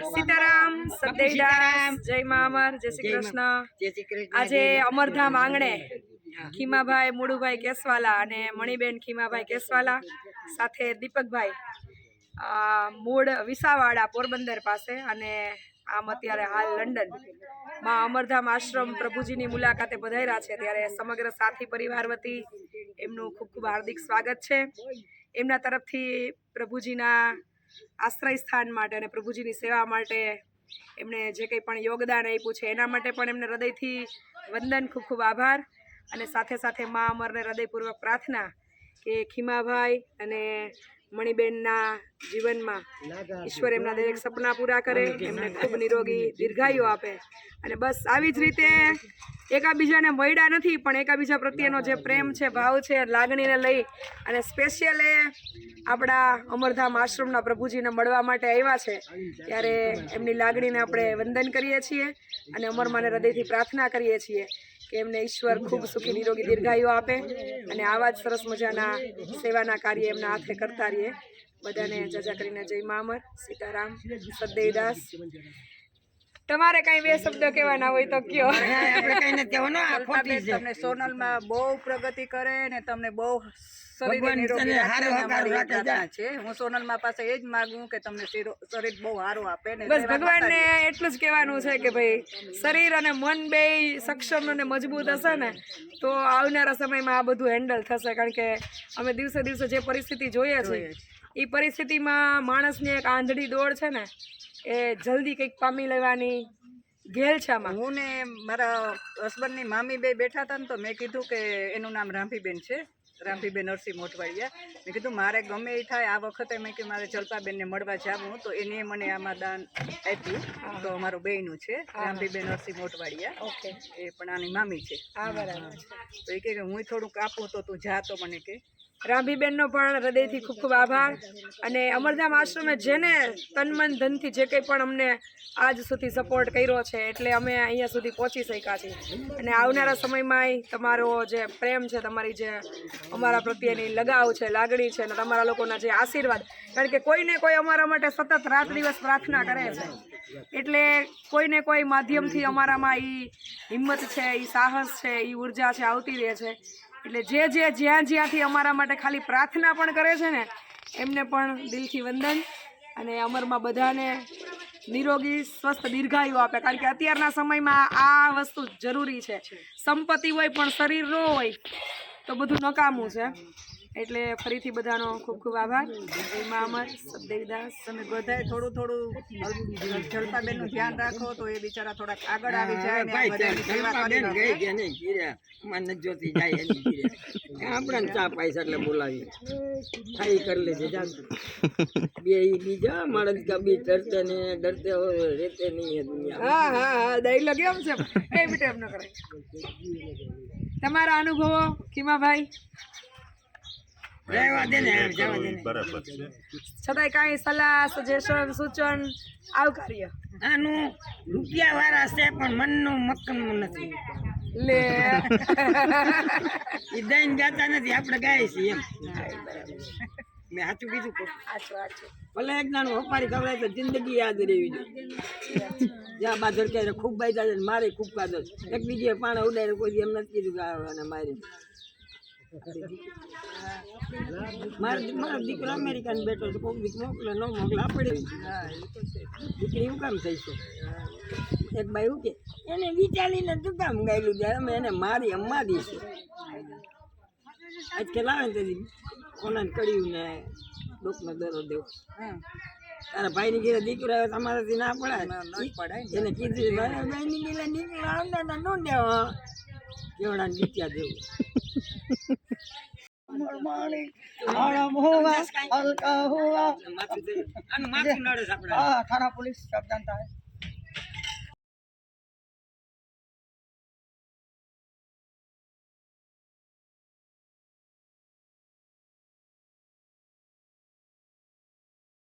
સીતારામ સદેવદાસ જય મા અમર જય શ્રી કૃષ્ણ. જય શ્રી કૃષ્ણ આજે અમરધામ આંગણે ખીમાભાઈ મુડુભાઈ કેસવાલા અને મણિબેન ખીમાભાઈ કેસવાલા સાથે દીપકભાઈ મૂળ વિસાવાડા પોરબંદર પાસે અને આમ અત્યારે હાલ લંડનમાં અમરધામ આશ્રમ પ્રભુજીની મુલાકાતે પધાર્યા છે. ત્યારે સમગ્ર સાથી પરિવાર વતી એમનું ખૂબ ખૂબ હાર્દિક સ્વાગત છે. એમના તરફથી પ્રભુજીના આશ્રય સ્થાન માટે અને પ્રભુજીની સેવા માટે એમણે જે કંઈ પણ યોગદાન આપ્યું છે, એના માટે પણ એમને હૃદયથી વંદન, ખૂબ ખૂબ આભાર. અને સાથે સાથે મા અમરને હૃદયપૂર્વક પ્રાર્થના કે ખીમાભાઈ અને મણિબેનના જીવનમાં ઈશ્વર એમના દરેક સપના પૂરા કરે એમને ખૂબ નિરોગી દીર્ઘાયુ આપે. અને બસ આવી જ રીતે એકાબીજાને મળ્યા નથી પણ એકાબીજા પ્રત્યેનો જે પ્રેમ છે ભાવ છે લાગણીને લઈ અને સ્પેશિયલ એ આપણા અમરધામ આશ્રમના પ્રભુજીને મળવા માટે આવ્યા છે. ત્યારે એમની લાગણીને આપણે વંદન કરીએ છીએ અને અમરમાને હૃદયથી પ્રાર્થના કરીએ છીએ. કે એમને ઈશ્વર ખૂબ સુખી નિરોગી દીર્ઘાયુ આપે અને આવા જ સરસ મજાના સેવાના કાર્ય એમના હાથે કરતા રહીએ. બધાને જજા કરીને જય મામર સીતારામ સદદેવદાસ તમારે કઈ બે શબ્દ કહેવાના હોય તો કયો? આપણે કઈ નથી કહેવાનું આ ખોટી છે. તમને સોનલમાં બહુ પ્રગતિ કરે ને તમને બહુ શરીરે ભગવાન નિરોગી તને રાખે હારું ને અમારી હકારું રાખે પ્રાર્થના છે. હું સોનલમાં પાસે એ જ માગું કે તમને શરીર શરીર બહુ સારું આપે ને બસ સેવા ભગવાનને એટલું જ કહેવાનું છે કે ભાઈ શરીર અને મન બે સક્ષમ અને મજબૂત હશે ને તો આવનારા સમયમાં આ બધું હેન્ડલ થશે. કારણ કે અમે દિવસે દિવસે જે પરિસ્થિતિ જોઈએ છીએ એ પરિસ્થિતિમાં માણસની એક આંધળી દોડ છે ને એ જલ્દી કંઈક પામી લેવાની ઘેલ છે આમાં. હું ને મારા હસબન્ડની મામી બે બેઠા હતા ને તો મેં કીધું કે એનું નામ રાંભીબેન છે રામભીબેન નરસિંહ મોટવાડિયા મેં કીધું મારે ગમે એ થાય. આ વખતે મેં કે મારે જલપાબેનને મળવા જાવું તો એને મને આમાં દાન આપ્યું. તો અમારું બેયનું છે રામભીબેન નરસિંહ મોટવાડિયા ઓકે. એ પણ આની મામી છે. હા બરાબર તો એ કે હું થોડુંક આપું તો તું જા તો મને કે. રાંભીબેનનો પણ હૃદયથી ખૂબ ખૂબ આભાર. અને અમરધામ આશ્રમે જેને તન મન ધનથી જે કંઈ પણ અમને આજ સુધી સપોર્ટ કર્યો છે, એટલે અમે અહીંયા સુધી પહોંચી શક્યા છીએ. અને આવનારા સમયમાં તમારો જે પ્રેમ છે, તમારી જે અમારા પ્રત્યેની લગાવ છે, લાગણી છે, અને તમારા લોકોના જે આશીર્વાદ, કારણ કે કોઈને કોઈ અમારા માટે સતત રાત દિવસ પ્રાર્થના કરે છે. એટલે કોઈને કોઈ માધ્યમથી અમારામાં એ હિંમત છે એ સાહસ છે એ ઊર્જા છે, આવતી રહે છે. એટલે જે જે જ્યાં જ્યાંથી અમારા માટે ખાલી પ્રાર્થના પણ કરે છે ને, એમને પણ દિલથી વંદન. અને અમરમાં બધાને નિરોગી, સ્વસ્થ, દીર્ઘાયુ આપે. કારણ કે અત્યારના સમયમાં આ વસ્તુ જરૂરી છે. સંપત્તિ હોય પણ શરીર ન હોય તો બધું નકામું છે. એટલે ફરીથી બધાનો ખૂબ ખૂબ આભાર. જય મા અમર સદદેવદાસ તમે બધાય થોડું થોડું જલપાબેનનું ધ્યાન રાખો તો એ બિચારા થોડાક આગળ આવી જાય આપણે ચા પૈસા એટલે બોલાવી ખાઈ કરી લેજે જાન બે બીજા માણસ કા ડરતે ને ડરતે હોય રહેતે નહીં દુનિયા હા હા હા ડાયલોગ એમ છે? એ બી ટાઈમ ન કરાય. તમારા અનુભવો કીમાભાઈ દે ને છતાંય કાંઈ સલાહ સજેશન સૂચન આવકાર્ય આનું રૂપિયા વાળા છે પણ મનનું મક્કમનું નથી. લે. એ દઈને જાતા નથી આપણે ગાય છીએ એમ. મેં સાચું કીધું કહું. આચો આચો ભલે એક નાનું વપારી ખવડાય તો જિંદગી યાદ રહેવી જોઈએ. જ્યાં બાજર કે ખૂબ બાઈ મારે ખૂબ છે. એક બીજે પાણી ઉડાય કોઈ એમ નથી કીધું કે મારી. મારો દીકરો અમેરિકન બેઠો છે. કોઈક દીક મોકલે ન મોકલે આપણે દીકરી એવું કામ થઈશું એક ભાઈ એવું કે એને વિચારીને તું કામ ગાયેલું છે? અમે એને મારી અમ્મા દઈશું આજ કે લાવે ને કોનાને કડ્યું ને દુઃખનો દરો દેવો. તારા ભાઈની ઘેરે દીકરો આવ્યો તમારાથી ના પડાય. એને કીધું ભાઈ ની ઘેરે દીકરો આવતા નો દેવા. કેવડા નીત્યા દેવું થાના પોલીસ સાવધાન થાય